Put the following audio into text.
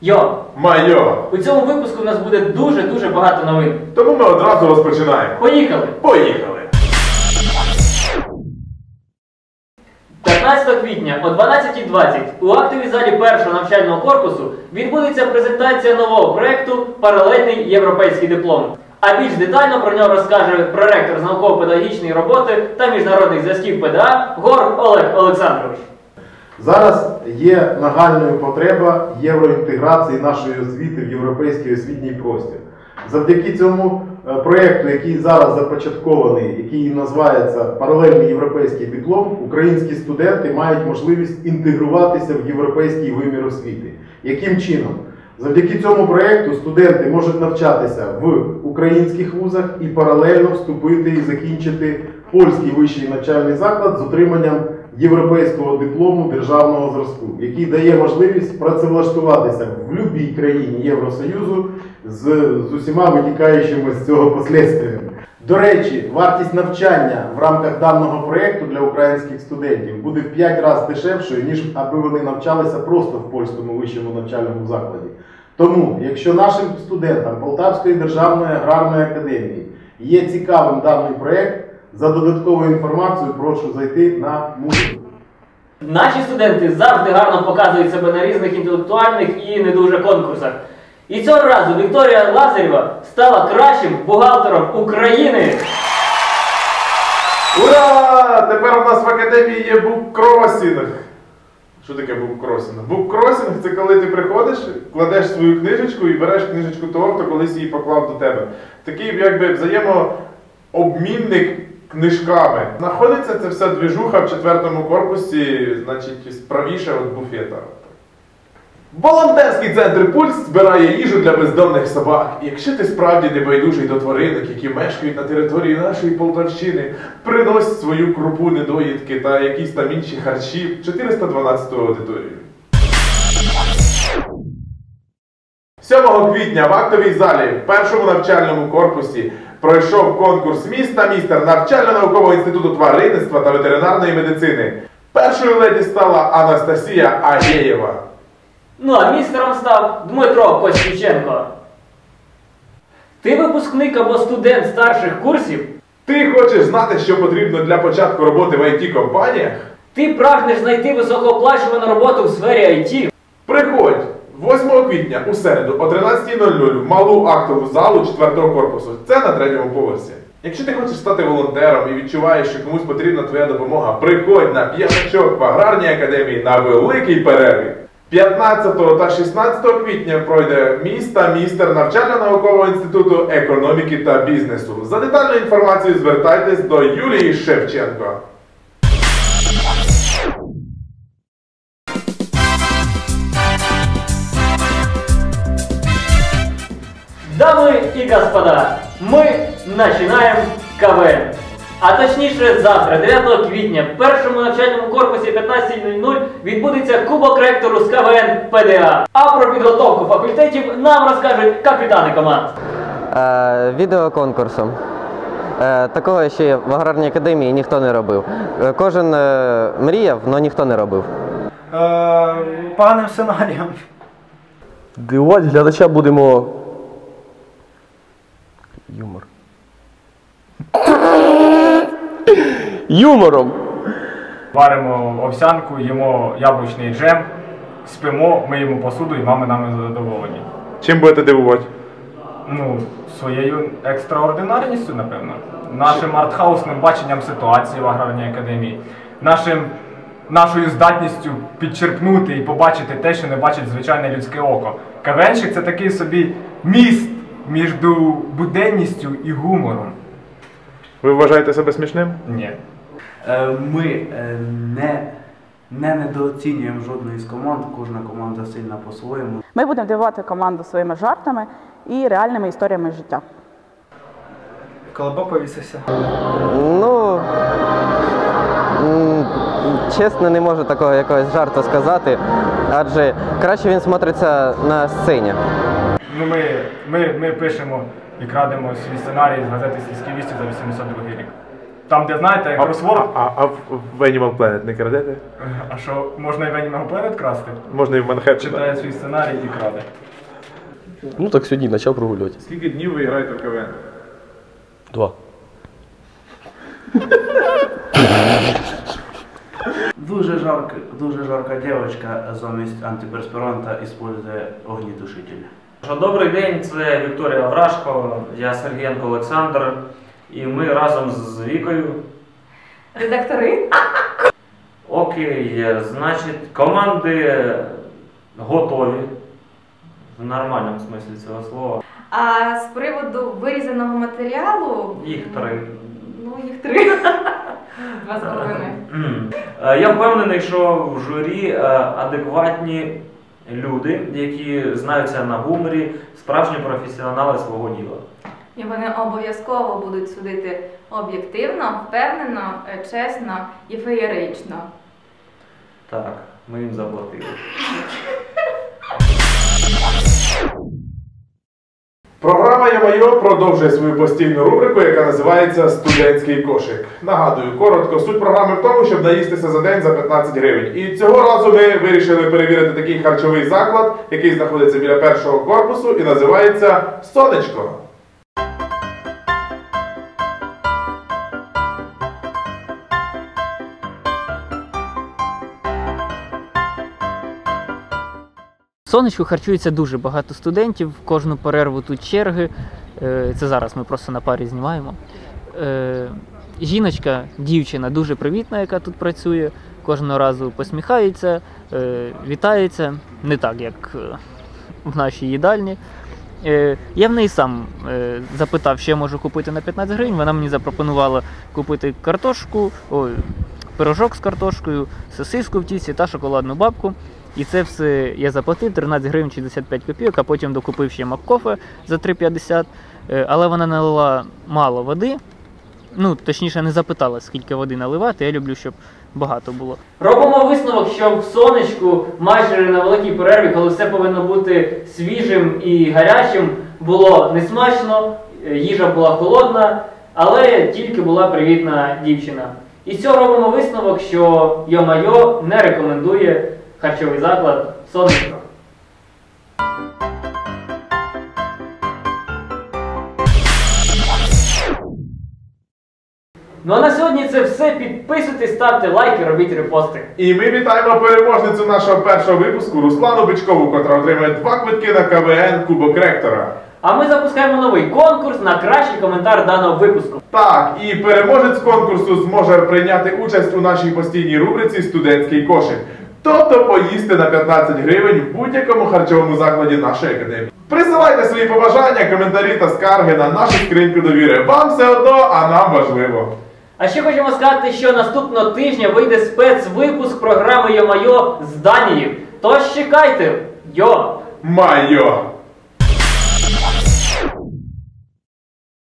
Йо, Майо! у цьому випуску у нас буде дуже-дуже багато новин. Тому ми одразу розпочинаємо. Поїхали! Поїхали! 15 квітня о 12.20 у актовій залі першого навчального корпусу відбудеться презентація нового проєкту Паралельний європейський диплом. А більш детально про нього розкаже проректор з науково-педагогічної роботи та міжнародних зв'язків ПДА Гор Олег Олександрович. Зараз є нагальною потреба євроінтеграції нашої освіти в європейський освітній простір. Завдяки цьому е, проєкту, який зараз започаткований, який називається Паралельний європейський диплом, українські студенти мають можливість інтегруватися в європейський вимір освіти. Яким чином? Завдяки цьому проєкту студенти можуть навчатися в українських вузах і паралельно вступити і закінчити польський вищий навчальний заклад з отриманням європейського диплому державного зразку, який дає можливість працевлаштуватися в будь-якій країні Євросоюзу з, з усіма витікаючими з цього послідствиями. До речі, вартість навчання в рамках даного проєкту для українських студентів буде в 5 разів дешевшою, ніж аби вони навчалися просто в польському вищому навчальному закладі. Тому, якщо нашим студентам Полтавської державної аграрної академії є цікавим даний проєкт, за додатковою інформацією прошу зайти на музику. Наші студенти завжди гарно показують себе на різних інтелектуальних і не дуже конкурсах. І цього разу Вікторія Лазарєва стала кращим бухгалтером України. Ура! Тепер у нас в академії є буккросінг. Що таке буккросінг? Буккросінг це коли ти приходиш, кладеш свою книжечку і береш книжечку того, хто колись її поклав до тебе. Такий якби взаємообмінник книжками. Знаходиться це все двіжуха в четвертому корпусі, значить, правіше від буфета. Волонтерський центр Пульс збирає їжу для бездомних собак. Якщо ти справді небайдужий до тваринок, які мешкають на території нашої Полтавщини, принось свою крупу недоїдки та якісь там інші харчі в 412 аудиторію. 7 квітня в актовій залі в першому навчальному корпусі пройшов конкурс міста містер навчально-наукового інституту тваринництва та ветеринарної медицини. Першою леді стала Анастасія Агєєва. Ну а містером став Дмитро Костюченко. Ти випускник або студент старших курсів? Ти хочеш знати, що потрібно для початку роботи в it компаніях Ти прагнеш знайти високооплачувану роботу в сфері IT? Приходь 8 квітня у середу о 13.00 в малу актову залу 4 корпусу. Це на третьому поверсі. Якщо ти хочеш стати волонтером і відчуваєш, що комусь потрібна твоя допомога, приходь на п'ятачок в аграрній академії на великий перерві. 15 та 16 квітня пройде міста містер навчально-наукового інституту економіки та бізнесу. За детальною інформацією звертайтесь до Юлії Шевченко. Дамы и господа, мы начинаем КВН. А точніше, завтра, 9 квітня, в першому навчальному корпусі 15.00 відбудеться Кубок ректору з КВН ПДА. А про підготовку факультетів нам розкажуть капітани команд. Е, відеоконкурсом. Е, такого ще в аграрній академії ніхто не робив. Е, кожен е, мріяв, але ніхто не робив. Е, поганим сценарієм. Дивувати глядача будемо. Юмор. Юмором. Варимо овсянку, їмо яблучний джем, спимо, миємо посуду і мами нами задоволені. Чим будете дивувати? Ну, своєю екстраординарністю, напевно. Нашим артхаусним баченням ситуації в аграрній академії, нашим, нашою здатністю підчерпнути і побачити те, що не бачить звичайне людське око. Кавенщик це такий собі міст між буденністю і гумором. Ви вважаєте себе смішним? Ні. Е, Ми е, не, не недооцінюємо жодної з команд, кожна команда сильна по-своєму. Ми будемо дивувати команду своїми жартами і реальними історіями життя. Колобок повісився. Ну чесно, не можу такого якогось жарту сказати, адже краще він смотриться на сцені. Ну, ми, ми, ми пишемо і крадемо свій сценарій з газети Сільські вісті за 82 рік. Там, де знаєте, кросворд, А, а, а в, в Animal Planet не крадете? а що можна і в Animal Planet красти? Можна і в Манхеттен. Читає свій сценарій і краде. Ну так сьогодні почав прогулювати. Скільки днів ви граєте в КВН? Два. Дуже жарка, дуже жарка дівчинка замість антиперспиранта использує огнітушитель. Добрий день, це Вікторія Аврашко, я Сергієнко Олександр, і ми разом з Вікою. Редактори? Окей, значить, команди готові. В нормальному смислі цього слова. А з приводу вирізаного матеріалу. Їх три. Ну, їх три. Два з половиною. Е, Я впевнений, що в журі е, адекватні люди, які знаються на гуморі, справжні професіонали свого діла. І вони обов'язково будуть судити об'єктивно, впевнено, е, чесно і феєрично. Так, ми їм заплатили. Програма «Я-майо» продовжує свою постійну рубрику, яка називається Студентський кошик. Нагадую, коротко, суть програми в тому, щоб наїстися за день за 15 гривень. І цього разу ми вирішили перевірити такий харчовий заклад, який знаходиться біля першого корпусу і називається Сонечко. Сонечку харчується дуже багато студентів, кожну перерву тут черги. Е, Це зараз ми просто на парі знімаємо. Е, Жіночка, дівчина дуже привітна, яка тут працює, кожного разу посміхається, е, вітається, не так, як в нашій їдальні. Я в неї сам запитав, що я можу купити на 15 гривень. Вона мені запропонувала купити картошку, ой, пирожок з картошкою, сосиску в тісті та шоколадну бабку. І це все я заплатив 13 гривень 65 копійок, а потім докупив ще маккофе за 3,50. Е, Але вона налила мало води. Ну, точніше, не запитала, скільки води наливати. Я люблю, щоб багато було. Робимо висновок, що в сонечку майже на великій перерві, коли все повинно бути свіжим і гарячим, було несмачно, е, їжа була холодна, але тільки була привітна дівчина. І цього робимо висновок, що Йо-Майо не рекомендує харчовий заклад сонечко. Ну а на сьогодні це все. Підписуйтесь, ставте лайки, робіть репости. І ми вітаємо переможницю нашого першого випуску Руслану Бичкову, котра отримує два квитки на КВН Кубок Ректора. А ми запускаємо новий конкурс на кращий коментар даного випуску. Так, і переможець конкурсу зможе прийняти участь у нашій постійній рубриці Студентський кошик. Тобто поїсти на 15 гривень в будь-якому харчовому закладі нашої академії. Присилайте свої побажання, коментарі та скарги на нашу скриньку довіри. Вам все одно, а нам важливо. А ще хочемо сказати, що наступного тижня вийде спецвипуск програми Йо-Майо з Данії. Тож чекайте! Йо! Майо!